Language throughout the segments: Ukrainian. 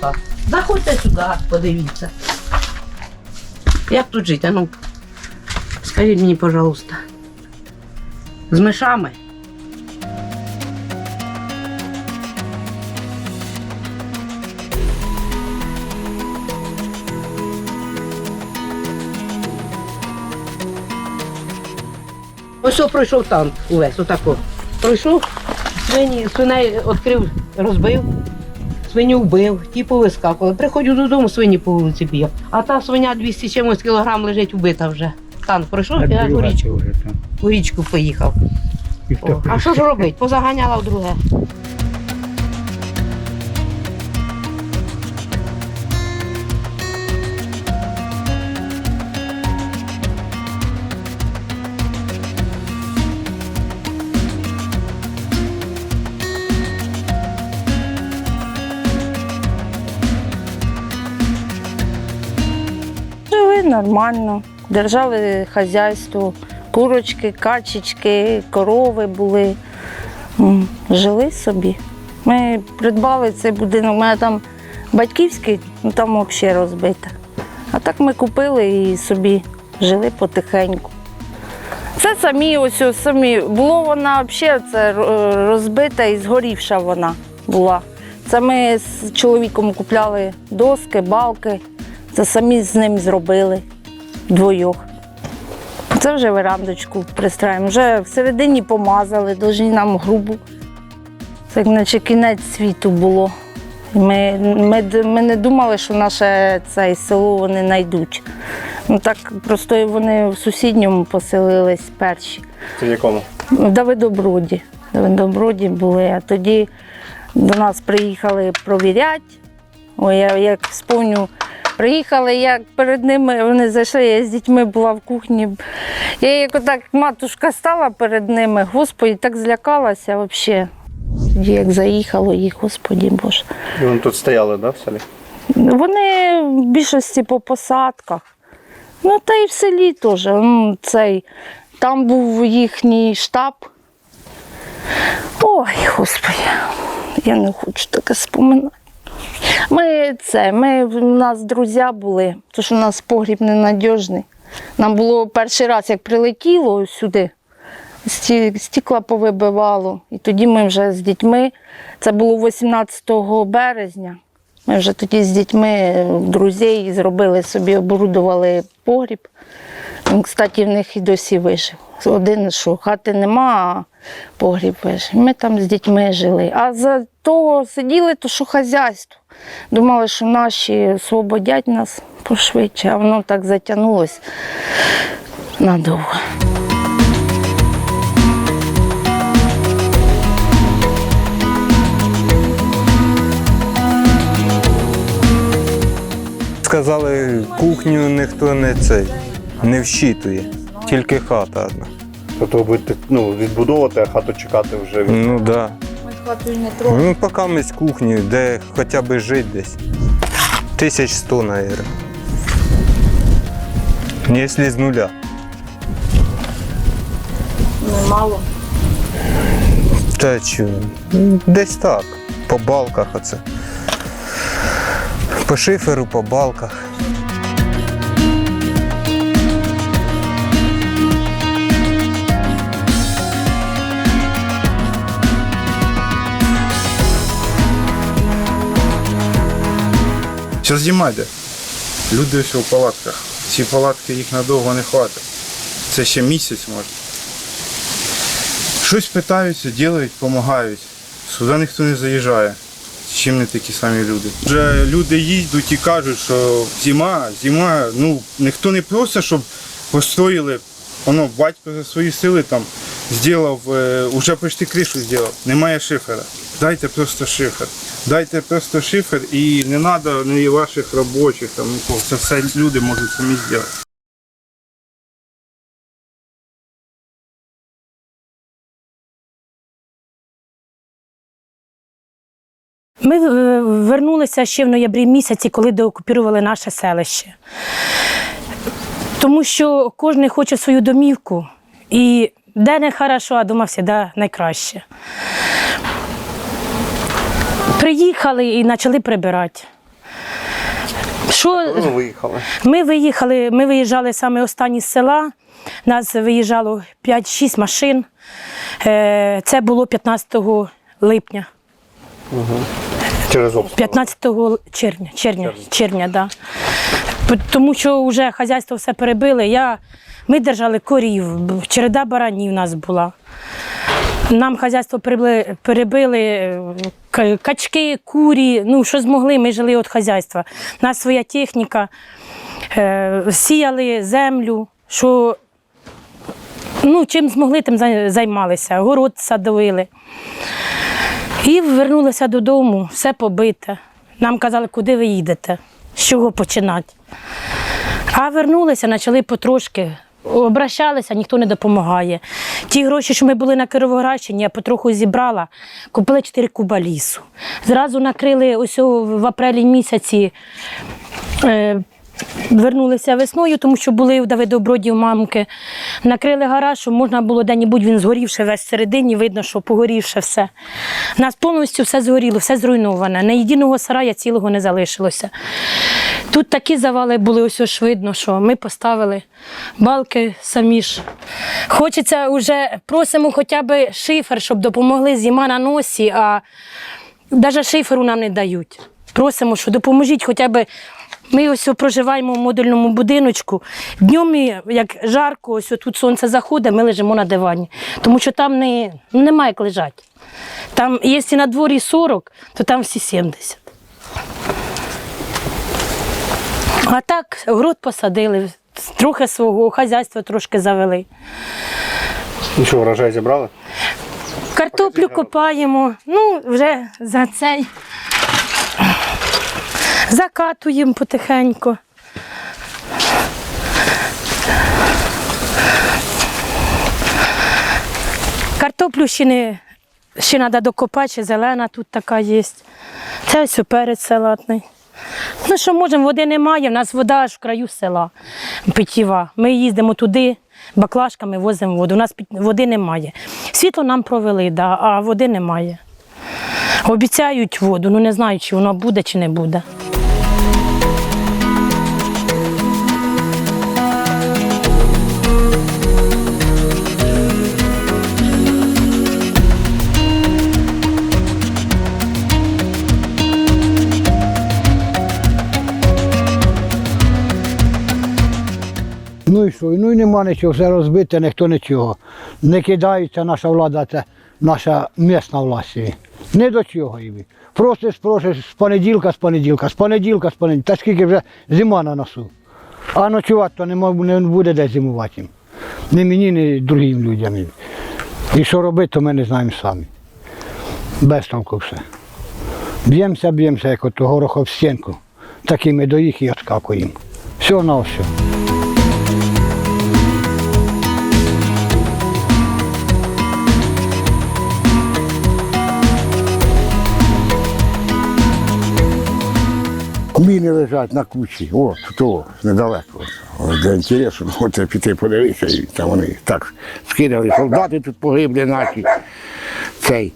То. Заходьте сюди, подивіться. Як тут жити? Ну, скажіть мені, пожалуйста. З мишами? Ось пройшов танк увесь, отако. Пройшов, свині, свиней відкрив, розбив, свиню вбив, ті повискакували. Приходжу додому, свині по вулиці б'є. А та свиня 200 чимось кілограм лежить убита вже. Танк пройшов, я у річку, вже там. у річку поїхав. І О, а що ж робить? Позаганяла в друге. Нормально, держали хазяйство, курочки, качечки, корови були. Жили собі. Ми придбали цей будинок, у мене там батьківський, ну там взагалі розбите. А так ми купили і собі жили потихеньку. Це самі, ось самі. Було вона взагалі це розбита і згорівша вона була. Це ми з чоловіком купляли доски, балки. Це самі з ним зробили двойох. Це вже верандочку пристраємо. Вже всередині помазали, дуже нам грубу. Це наче кінець світу було. Ми, ми, ми не думали, що наше це село вони знайдуть. Ну так просто вони в сусідньому поселились перші. Це в якому? В Давидоброді. В Давидоброді були, а тоді до нас приїхали провіряти. Ой, я як вспомню, приїхали, як перед ними вони зайшли, я з дітьми була в кухні. Я як отак матушка стала перед ними, господі, так злякалася взагалі. Як заїхало їх, господі Боже. І вони тут стояли, да, в селі? Вони в більшості по посадках. Ну, та й в селі теж. Ну, цей, там був їхній штаб. Ой, господи, я не хочу таке споминати. Ми це, ми, у нас друзі були, тому що у нас погріб ненадіжний. Нам було перший раз, як прилетіло сюди, стікла повибивало. І тоді ми вже з дітьми, це було 18 березня. Ми вже тоді з дітьми, друзей, зробили собі, оборудували погріб. Кстати, в них і досі вижив. Один, що хати нема, а погріб вижив. Ми там з дітьми жили. А за того сиділи, то що хазяйство. Думали, що наші освободять нас пошвидше, а воно так затягнулось надовго. Сказали, кухню ніхто не цей не вщитує, тільки хата одна. Тобто ви будете ну, відбудовувати, а хату чекати вже від. Ну так. Да. Ну, поки ми з кухнею, де хоча б жити десь. Тисяч сто, мабуть. Якщо з нуля. Немало. Та чи десь так. По балках оце. По шиферу, по балках. Зима йде. Люди все в палатках. Ці палатки їх надовго не хватить. Це ще місяць може. Щось питаються, роблять, допомагають. Сюди ніхто не заїжджає. Чим не такі самі люди. Вже люди їдуть і кажуть, що зима, зима, ну ніхто не просить, щоб построїли. Воно батько за свої сили там зробив, е, уже почти кришу зробив. Немає шифера. Дайте просто шифер. Дайте просто шифер і не треба ні ваших робочих, там, нікого. Це все люди можуть самі зробити. Ми е, вернулися ще в ноябрі місяці, коли деокупірували наше селище. Тому що кожен хоче свою домівку, і де не хорошо, а дома завжди найкраще. Приїхали і почали прибирати. Що, Ну, виїхали. ми виїхали, ми виїжджали саме останні з села. Нас виїжджало 5-6 машин. Е, Це було 15 липня. Через обстріл. 15 червня, червня, червня, да. Тому що вже хазяйство все перебили. Я, ми держали корів, череда баранів у нас була. Нам хазяйство перебили, перебили качки, курі, ну що змогли, ми жили від хазяйства. У нас своя техніка, е, сіяли землю, що ну, чим змогли, тим займалися, город садовили. І вернулися додому, все побите. Нам казали, куди ви їдете, з чого починати. А вернулися, почали потрошки. Обращалися, ніхто не допомагає. Ті гроші, що ми були на Кировоградщині, я потроху зібрала, купили 4 куба лісу. Зразу накрили ось в апрелі місяці. Вернулися весною, тому що були у мамки. Накрили гараж, щоб можна було де-небудь він згорівши весь всередині, видно, що погорівше все. У нас повністю все згоріло, все зруйноване. Не єдиного сарая цілого не залишилося. Тут такі завали були, ось ось видно, що ми поставили балки самі ж. Хочеться вже, просимо хоча б шифер, щоб допомогли зима на носі, а навіть шиферу нам не дають. Просимо, що допоможіть хоча б. Ми ось проживаємо в модульному будиночку. Днем, як жарко, ось тут сонце заходить, ми лежимо на дивані. Тому що там не, ну, немає як лежати. Там, якщо на дворі 40, то там всі 70. А так, город посадили, трохи свого хазяйства трошки завели. Ну що, врожай зібрали? Картоплю копаємо, ну, вже за цей. Закатуємо потихеньку. Картоплю ще не ще треба докопати, зелена тут така є. Це ось перець салатний. Ну, що можемо, води немає, в нас вода аж в краю села питєва. Ми їздимо туди, баклажками возимо воду. У нас води немає. Світло нам провели, да, а води немає. Обіцяють воду, ну не знаю, чи воно буде, чи не буде. Ну і що? Ну і нема нічого, все розбите, ніхто нічого. Не кидається наша влада, це наша місна власть. Не до чого її. Просиш, просиш з понеділка, з понеділка, з понеділка, з понеділка. Та скільки вже зима на носу. А ночувати то нема, не буде де зимувати їм. Ні мені, ні другим людям. І що робити, то ми не знаємо самі. Без толку все. Б'ємося, б'ємося, як от горохов стінку. Такими до їх і відскакуємо. Все на все. Міни лежать на кучі, о, тут недалеко. Ось Для інтересу, хочеться піти подивитися, і там вони так скидали. Солдати тут погибли наші. Цей,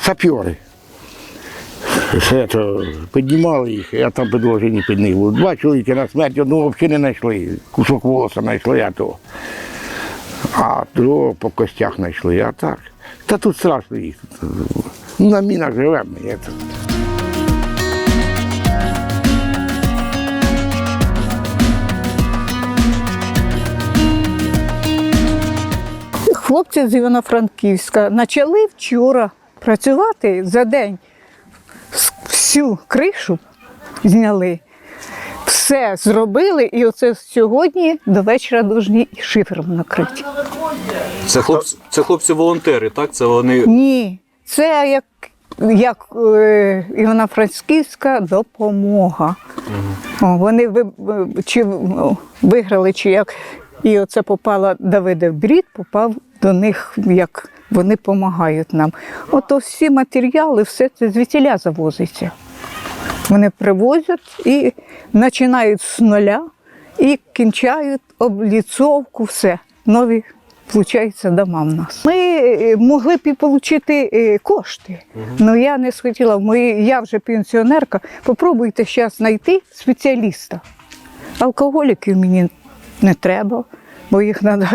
сапьори. Все піднімали їх, я там підложені під них. Два чоловіки на смерть, одного взагалі не знайшли. Кусок волоса знайшли, а то. А другого по костях знайшли, а так. Та тут страшно їх. Ну, На мінах живемо. Хлопці з Івано-Франківська почали вчора працювати за день. Всю кришу зняли, все зробили, і оце сьогодні до вечора повинні шифером накрити. Це хлопці, це хлопці-волонтери, так? Це вони. Ні, це як, як е, Івано-Франківська допомога. О, вони ви, чи ну, виграли, чи як. І оце попала Давидов брід, попав до них як вони допомагають нам. Ото всі матеріали, все це звідтіля завозиться. Вони привозять і починають з нуля і кінчають обліцовку, все. Нові, виходить, дома в нас. Ми е, могли б і отримати кошти. але я не схотіла. Я вже пенсіонерка. Попробуйте зараз знайти спеціаліста. Алкоголіків мені не треба, бо їх треба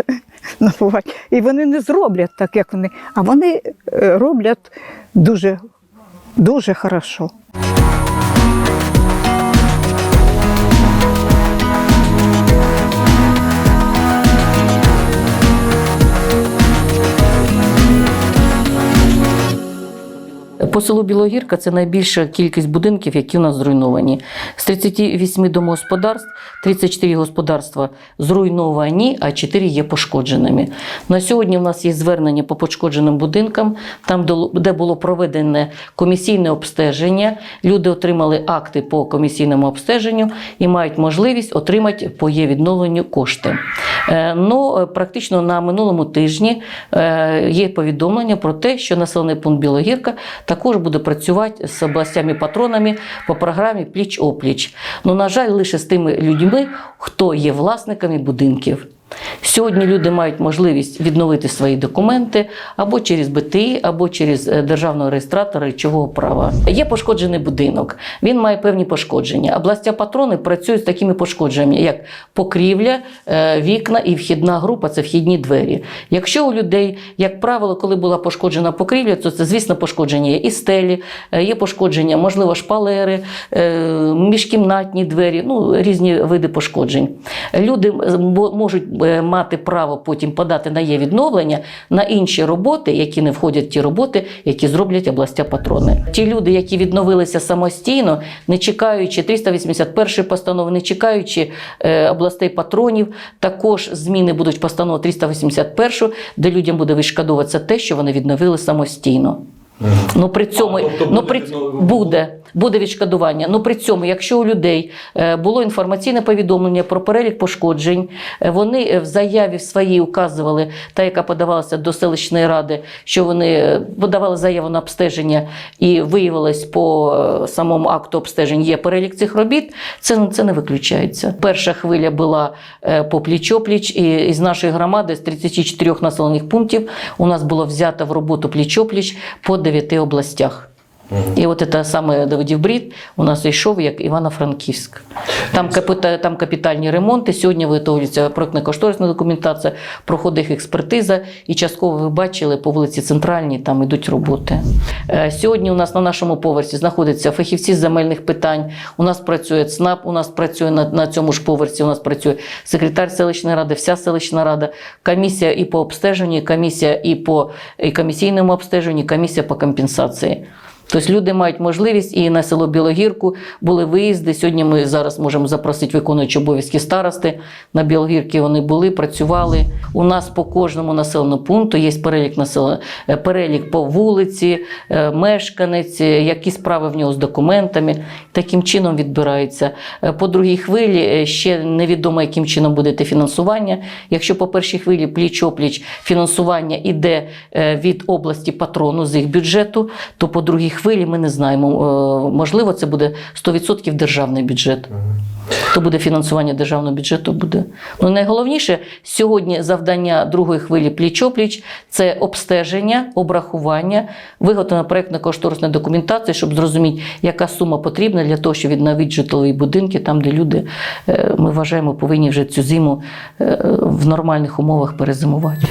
напувати. І вони не зроблять так, як вони, а вони е, роблять дуже, дуже хорошо. По селу Білогірка це найбільша кількість будинків, які у нас зруйновані. З 38 домогосподарств 34 господарства зруйновані, а 4 є пошкодженими. На сьогодні у нас є звернення по пошкодженим будинкам, там де було проведене комісійне обстеження. Люди отримали акти по комісійному обстеженню і мають можливість отримати по є відновленню кошти. Е, Ну, е, практично на минулому тижні е, є повідомлення про те, що населений пункт Білогірка також буде працювати з областями-патронами по програмі Пліч-опліч. Ну, на жаль, лише з тими людьми, хто є власниками будинків. Сьогодні люди мають можливість відновити свої документи або через БТІ, або через е, державного реєстратора речового права. Є пошкоджений будинок, він має певні пошкодження. Областя патрони працюють з такими пошкодженнями, як покрівля, е, вікна і вхідна група це вхідні двері. Якщо у людей, як правило, коли була пошкоджена покрівля, то це, звісно, пошкодження є і стелі, е, є пошкодження, можливо, шпалери, міжкімнатні двері, ну різні види пошкоджень. Люди можуть е, мати право потім подати на є відновлення на інші роботи, які не входять в ті роботи, які зроблять областя патрони. Ті люди, які відновилися самостійно, не чекаючи 381 постанови, не чекаючи е, областей патронів, також зміни будуть в постанову 381, де людям буде відшкодовуватися те, що вони відновили самостійно. Ну при цьому тобто ну, при, буде, буде відшкодування. Ну при цьому, якщо у людей е, було інформаційне повідомлення про перелік пошкоджень, е, вони е, в заяві своїй указували, та яка подавалася до селищної ради, що вони подавали заяву на обстеження і виявилось по самому акту обстежень є перелік цих робіт. Це, це не виключається. Перша хвиля була по пліч-опліч, і із нашої громади з 34 населених пунктів у нас було взято в роботу пліч-опліч по 9 областях. І от це саме Давидів Брід у нас йшов як Івано-Франківськ. Там, капіта, там капітальні ремонти. Сьогодні виготовлюється проєктно-кошторисна документація, проходить експертиза. І частково ви бачили по вулиці Центральній, там йдуть роботи. Е, Сьогодні у нас на нашому поверсі знаходяться фахівці з земельних питань. У нас працює ЦНАП, у нас працює на, на цьому ж поверсі. У нас працює секретар селищної ради, вся селищна рада, комісія і по обстеженню, комісія і по і комісійному обстеженню, комісія по компенсації. Тобто люди мають можливість і на село Білогірку були виїзди. Сьогодні ми зараз можемо запросити виконуючі обов'язки старости. На Білогірки вони були, працювали. У нас по кожному населеному пункту є перелік насел... е, перелік по вулиці, е, мешканець, е, які справи в нього з документами. Таким чином відбирається. Е, По другій хвилі ще невідомо, яким чином буде те фінансування. Якщо по першій хвилі пліч-опліч фінансування іде е, від області патрону з їх бюджету, то по другій хвилі ми не знаємо. Е, Можливо, це буде 100% державний бюджет. То буде фінансування державного бюджету. Буде ну найголовніше сьогодні завдання другої хвилі пліч-опліч це обстеження, обрахування, виготовлення проєктно-кошторисної документації, щоб зрозуміти, яка сума потрібна для того, щоб відновити житлові будинки, там, де люди е, ми вважаємо, повинні вже цю зиму е, в нормальних умовах перезимувати.